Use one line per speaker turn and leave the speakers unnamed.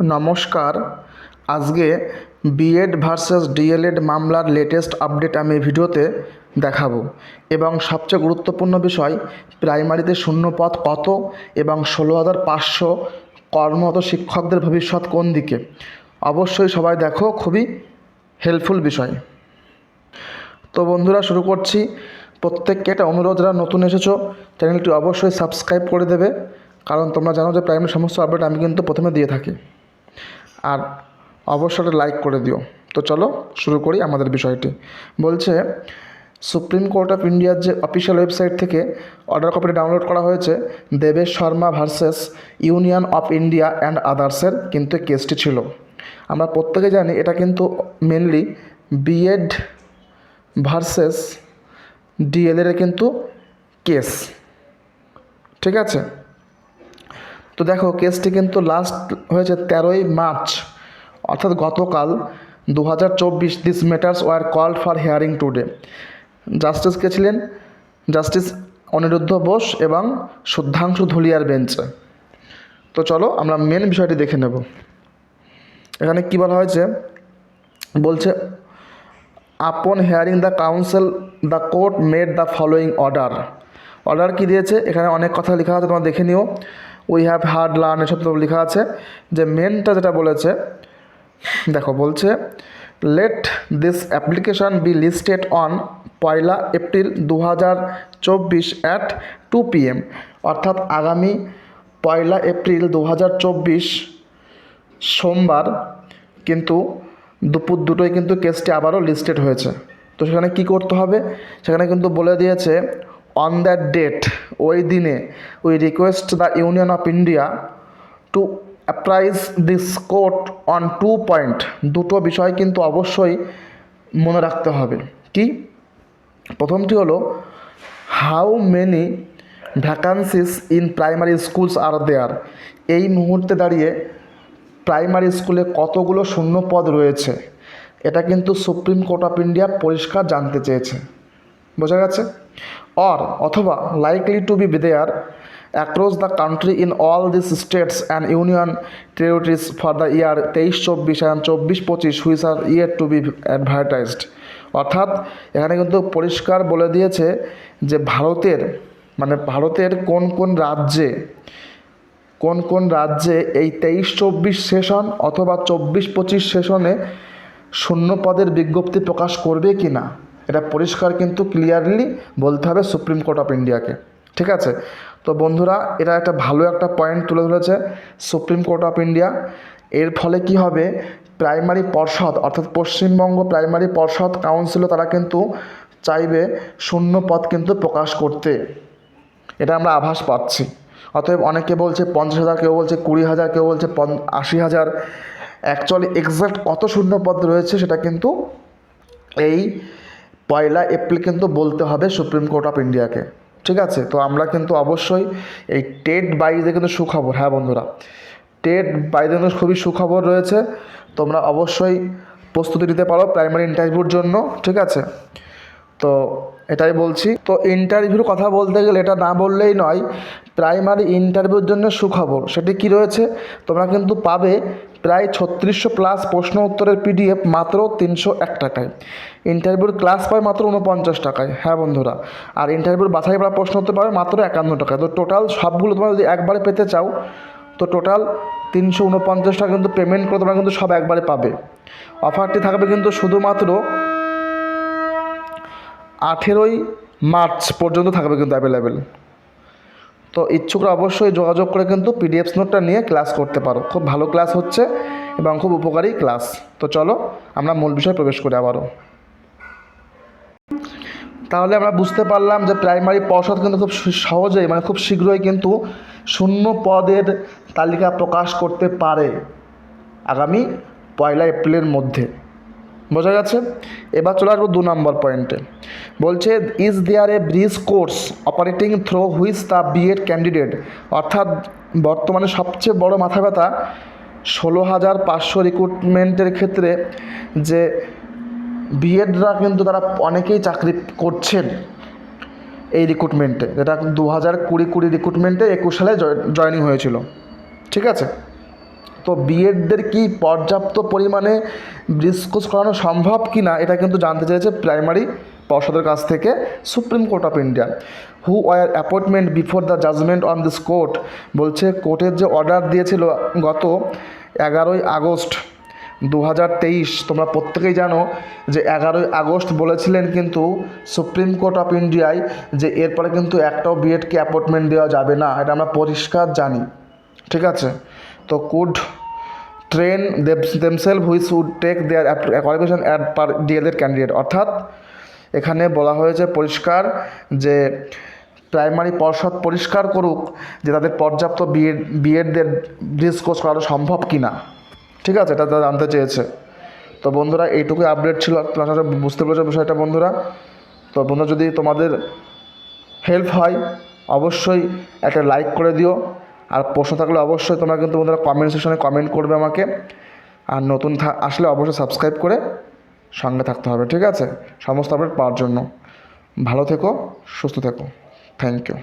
নমস্কার। আজকে BEd versus DElEd মামলার লেটেস্ট আপডেট আমি ভিডিওতে দেখাবো এবং সবচেয়ে গুরুত্বপূর্ণ বিষয় প্রাইমারিতে শূন্যপদ কত এবং ষোলো হাজার পাঁচশো কর্মরত শিক্ষকদের ভবিষ্যৎ কোন দিকে? অবশ্যই সবাই দেখো, খুবই হেল্পফুল বিষয়। তো বন্ধুরা, শুরু করছি। প্রত্যেককে একটা অনুরোধ, যারা নতুন এসেছ চ্যানেলটি অবশ্যই সাবস্ক্রাইব করে দেবে। কারণ তোমরা জানো যে প্রাইমারি সমস্ত আপডেট আমি কিন্তু প্রথমে দিয়ে থাকি। আর অবশ্যই লাইক করে দিও। তো চলো শুরু করি আমাদের বিষয়টি। বলছে, সুপ্রিম কোর্ট অফ ইন্ডিয়ার যে অফিসিয়াল ওয়েবসাইট থেকে অর্ডার কপিটি ডাউনলোড করা হয়েছে, Debesh Sharma versus union of India and আদার্সের কিন্তু কেসটি ছিল। আমরা প্রত্যেকে জানি এটা কিন্তু মেনলি বিএড ভার্সেস ডিএলএর কিন্তু কেস। ঠিক আছে? তো দেখো, কেসটি কিন্তু লাস্ট হয়েছে তেরোই মার্চ, অর্থাৎ গতকাল দু হাজার চব্বিশ this matters were called for hearing today justice কে ছিলেন? জাস্টিস অনিরুদ্ধ বোস এবং শুদ্ধাংশু ধুলিয়ার বেঞ্চে তো চলো, আমরা মেন বিষয়টি দেখে নেব। এখানে কী বলা হয়েছে? বলছে upon hearing the counsel the court made the following order order কী দিয়েছে? এখানে অনেক কথা লেখা আছে, তোমরা দেখে নিও। উই হ্যাভ হার্ড লার্ন এসব তো লেখা আছে। যে মেনটা যেটা বলেছে, দেখো বলছে let this application be listed on Poila April দু হাজার চব্বিশ অ্যাট টু পিএম অর্থাৎ আগামী পয়লা এপ্রিল দু হাজার চব্বিশ সোমবার কিন্তু দুপুর দুটোয় কিন্তু কেসটি আবারও লিস্টেড হয়েছে। তো সেখানে কি করতে হবে? সেখানে কিন্তু বলে দিয়েছে অন দ্যাট ডেট ওই দিনে we request the union of India to apprise this court on two point দুটো বিষয় কিন্তু অবশ্যই মনে রাখতে হবে। কি? প্রথমটি হলো how many vacancies in primary schools are there এই মুহূর্তে দাঁড়িয়ে প্রাইমারি স্কুলে কতগুলো শূন্য পদ রয়েছে? এটা কিন্তু সুপ্রিম কোর্ট অফ ইন্ডিয়া পরিষ্কার জানতে চেয়েছে। বোঝা গেছে? অর অথবা likely to be there across the country in all this states and union territories for the year তেইশ চব্বিশ অ্যান্ড চব্বিশ পঁচিশ which are year to be advertised অর্থাৎ এখানে কিন্তু পরিষ্কার বলে দিয়েছে যে ভারতের মানে ভারতের কোন কোন রাজ্যে, কোন কোন রাজ্যে এই তেইশ চব্বিশ সেশন অথবা চব্বিশ পঁচিশ সেশনে শূন্য পদের বিজ্ঞপ্তি প্রকাশ করবে কি না এটা পরিষ্কার কিন্তু ক্লিয়ারলি বলতে হবে সুপ্রিম কোর্ট অফ ইন্ডিয়াকে ঠিক আছে? তো বন্ধুরা এটা একটা ভালো একটা পয়েন্ট তুলে ধরেছে সুপ্রিম কোর্ট অফ ইন্ডিয়া এর ফলে কি হবে? প্রাইমারি পর্ষদ, অর্থাৎ পশ্চিমবঙ্গ প্রাইমারি পর্ষদ কাউন্সিলও তারা কিন্তু চাইবে শূন্য পদ কিন্তু প্রকাশ করতে। এটা আমরা আভাস পাচ্ছি। অতএব অনেকে বলছে পঞ্চাশ হাজার, কেউ বলছে কুড়ি হাজার, কেউ বলছে আশি হাজার। অ্যাকচুয়ালি এক্স্যাক্ট কত শূন্য পদ রয়েছে সেটা কিন্তু এই পয়লা এপ্রিল কিন্তু বলতে হবে সুপ্রিম কোর্ট অফ ইন্ডিয়াকে। ঠিক আছে? তো আমরা কিন্তু অবশ্যই এই টেট বাইজে কিন্তু সুখবর। হ্যাঁ বন্ধুরা, টেট বাইজে কিন্তু খুবই সুখবর রয়েছে। তোমরা অবশ্যই প্রস্তুতি নিতে পারো প্রাইমারি ইন্টারভিউর জন্য। ঠিক আছে? তো এটাই বলছি। তো ইন্টারভিউর কথা বলতে গেলে এটা না বললেই নয় প্রাইমারি ইন্টারভিউর জন্য সুখবর। সেটি কি রয়েছে? তোমরা কিন্তু পাবে প্রায় ছত্রিশশো প্লাস প্রশ্ন উত্তরের পিডিএফ মাত্র তিনশো এক টাকায়। ইন্টারভিউর ক্লাস পায় মাত্র উনপঞ্চাশ টাকায়। হ্যাঁ বন্ধুরা, আর ইন্টারভিউর বাছাই করা প্রশ্ন উত্তর পাবে মাত্র একান্ন টাকায়। তো টোটাল সবগুলো তোমরা যদি একবারে পেতে চাও, তো টোটাল তিনশো উনপঞ্চাশ টাকা কিন্তু পেমেন্ট করে তোমরা কিন্তু সব একবারে পাবে। অফারটি থাকবে কিন্তু শুধুমাত্র আঠেরোই মার্চ পর্যন্ত থাকবে কিন্তু অ্যাভেলেবেল তো ইচ্ছুকরা অবশ্যই যোগাযোগ করে কিন্তু পিডিএফ নোটটা নিয়ে ক্লাস করতে পারো। খুব ভালো ক্লাস হচ্ছে এবং খুব উপকারী ক্লাস তো চলো, আমরা মূল বিষয়ে প্রবেশ করি আবারও। তাহলে আমরা বুঝতে পারলাম যে প্রাইমারি পর্ষদ কিন্তু খুব সহজেই মানে খুব শীঘ্রই কিন্তু শূন্য পদের তালিকা প্রকাশ করতে পারে আগামী পয়লা এপ্রিলের মধ্যে। বোঝা গেছে? এবার চলে আসব দু নম্বর পয়েন্টে বলছে is there a bridge course operating through which the BEd candidate অর্থাৎ বর্তমানে সবচেয়ে বড় মাথা ব্যথা, ষোলো হাজার পাঁচশো রিক্রুটমেন্টের ক্ষেত্রে যে বিএডরা কিন্তু তারা অনেকেই চাকরি করছেন এই রিক্রুটমেন্টে যেটা দু হাজার কুড়ি কুড়ি রিক্রুটমেন্টে একুশ সালে জয়নিং হয়েছিল। ঠিক আছে? তো বিএডদের কি পর্যাপ্ত পরিমাণে ব্রিজ কোর্স করানো সম্ভব কি না এটা কিন্তু জানতে চেয়েছে প্রাইমারি পর্ষদের কাছ থেকে supreme court of India who were appointment before the judgement on this court বলছে কোর্টের যে অর্ডার দিয়েছিল গত এগারোই আগস্ট দু হাজার তেইশ, তোমরা প্রত্যেকেই জানো যে এগারোই আগস্ট বলেছিলেন কিন্তু সুপ্রিম কোর্ট অফ ইন্ডিয়ায় যে এরপরে কিন্তু একটাও বিএডকে অ্যাপয়েন্টমেন্ট দেওয়া যাবে না, এটা আমরা পরিষ্কার জানি। ঠিক আছে? তো could train themselves which would take their qualification as per DElEd candidate অর্থাৎ এখানে বলা হয়েছে পরিষ্কার যে প্রাইমারি পর্ষদ পরিষ্কার করুক যে তাদের পর্যাপ্ত বিএড, বিএডদের ব্রিজ কোর্স করানো সম্ভব কি না ঠিক আছে? এটা তারা জানতে চেয়েছে। তো বন্ধুরা, এইটুকুই আপডেট ছিল। তোমার বুঝতে পেরেছ বিষয়টা বন্ধুরা? তো বন্ধুরা, যদি তোমাদের হেল্প হয়, অবশ্যই একটা লাইক করে দিও। আর প্রশ্ন থাকলে অবশ্যই তোমরা কিন্তু বন্ধুরা কমেন্ট সেকশনে কমেন্ট করবে আমাকে। আর নতুন আসলে অবশ্যই সাবস্ক্রাইব করে সঙ্গে থাকতে হবে, ঠিক আছে? সমস্ত আপডেট পাওয়ার জন্য। ভালো থেকো, সুস্থ থেকো। Thank you